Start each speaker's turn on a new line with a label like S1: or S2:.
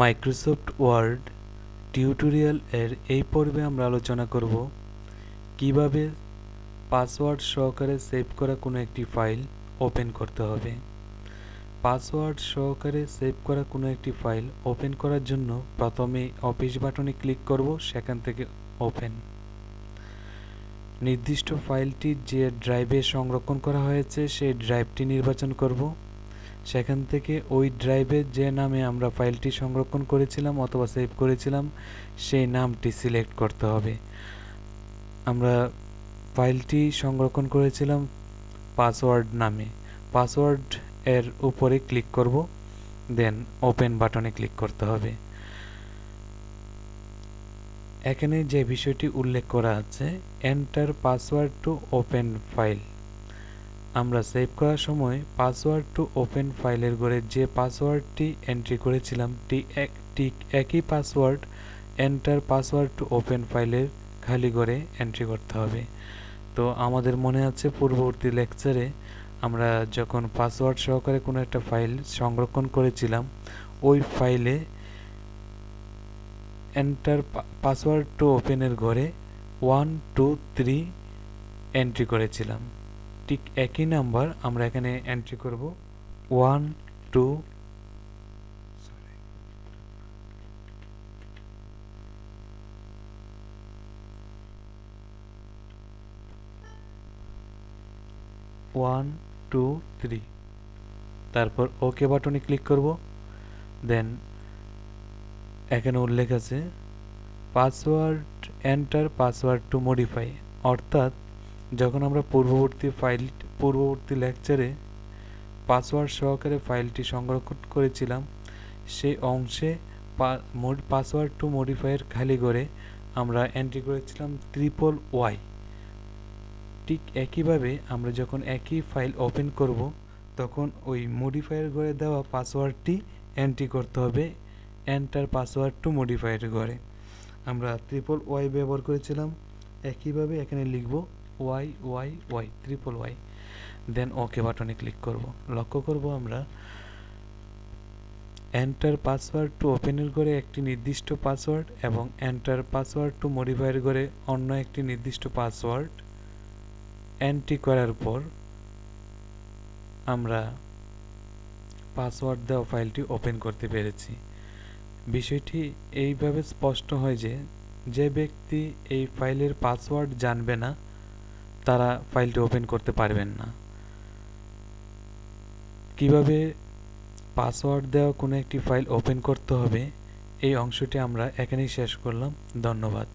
S1: Microsoft word tutorial এর এই পর্বে আমরা আলোচনা করব কীভাবে পাসওয়ার্ড সহকারে সেভ করা কোনো একটি ফাইল ওপেন করতে হবে। পাসওয়ার্ড সহকারে সেভ করা কোনো একটি ফাইল ওপেন করার জন্য প্রথমে অফিস বাটনে ক্লিক করব, সেখান থেকে ওপেন নির্দিষ্ট ফাইলটি যে ড্রাইভে সংরক্ষণ করা হয়েছে, সেই ড্রাইভটি নির্বাচন করব। সেখান থেকে ওই ড্রাইভে যে নামে আমরা ফাইলটি সংরক্ষণ করেছিলাম অথবা সেভ করেছিলাম, সেই নামটি সিলেক্ট করতে হবে। আমরা ফাইলটি সংরক্ষণ করেছিলাম পাসওয়ার্ড নামে। পাসওয়ার্ড এর উপরে ক্লিক করব দেন ওপেন বাটনে ক্লিক করতে হবে। এখানে যে বিষয়টি উল্লেখ করা আছে enter password to open file আমরা সেভ করার সময় পাসওয়ার্ড টু ওপেন ফাইলের ঘরে যে পাসওয়ার্ডটি এন্ট্রি করেছিলাম, টি এক, ঠিক একই password enter password to open ফাইলের খালি ঘরে এন্ট্রি করতে হবে। তো আমাদের মনে আছে পূর্ববর্তী লেকচারে আমরা যখন পাসওয়ার্ড সহকারে কোনো একটা ফাইল সংরক্ষণ করেছিলাম, ওই ফাইলে এন্টার পাসওয়ার্ড টু ওপেনের ঘরে ওয়ান, টু, থ্রি এন্ট্রি করেছিলাম। ঠিক একই নাম্বার আমরা এখানে এন্ট্রি করব। One two one two three তারপর ওকে বাটনে ক্লিক করব। দেন এখানে উল্লেখ আছে password enter password to modify অর্থাৎ যখন আমরা পূর্ববর্তী ফাইল পূর্ববর্তী লেকচারে পাসওয়ার্ড সহকারে ফাইলটি সংরক্ষণ করেছিলাম, সেই অংশে পাসওয়ার্ড টু মডিফায়ার খালি করে আমরা এন্ট্রি করেছিলাম ট্রিপল ওয়াই ঠিক একইভাবে আমরা যখন একই ফাইল ওপেন করব, তখন ওই মডিফায়ার ঘরে দেওয়া পাসওয়ার্ডটি এন্ট্রি করতে হবে এন্টার পাসওয়ার্ড টু মডিফায়ার ঘরে। আমরা ট্রিপল ওয়াই ব্যবহার করেছিলাম, একইভাবে এখানে লিখব Y Y Y triple Y then okay বাটনে ক্লিক করব। লক্ষ্য করব আমরা এন্টার পাসওয়ার্ড টু ওপেনের ঘরে একটি নির্দিষ্ট পাসওয়ার্ড এবং এন্টার পাসওয়ার্ড টু মডিফায়ার ঘরে অন্য একটি নির্দিষ্ট পাসওয়ার্ড এন্ট্রি করার পর আমরা পাসওয়ার্ড দেওয়া ফাইলটি ওপেন করতে পেরেছি। বিষয়টি এইভাবে স্পষ্ট হয় যে যে ব্যক্তি এই ফাইলের পাসওয়ার্ড জানবে না তারা ফাইলটি ওপেন করতে পারবেন না। কীভাবে পাসওয়ার্ড দেওয়া কোনো একটি ফাইল ওপেন করতে হবে, এই অংশটি আমরা এখানেই শেষ করলাম। ধন্যবাদ।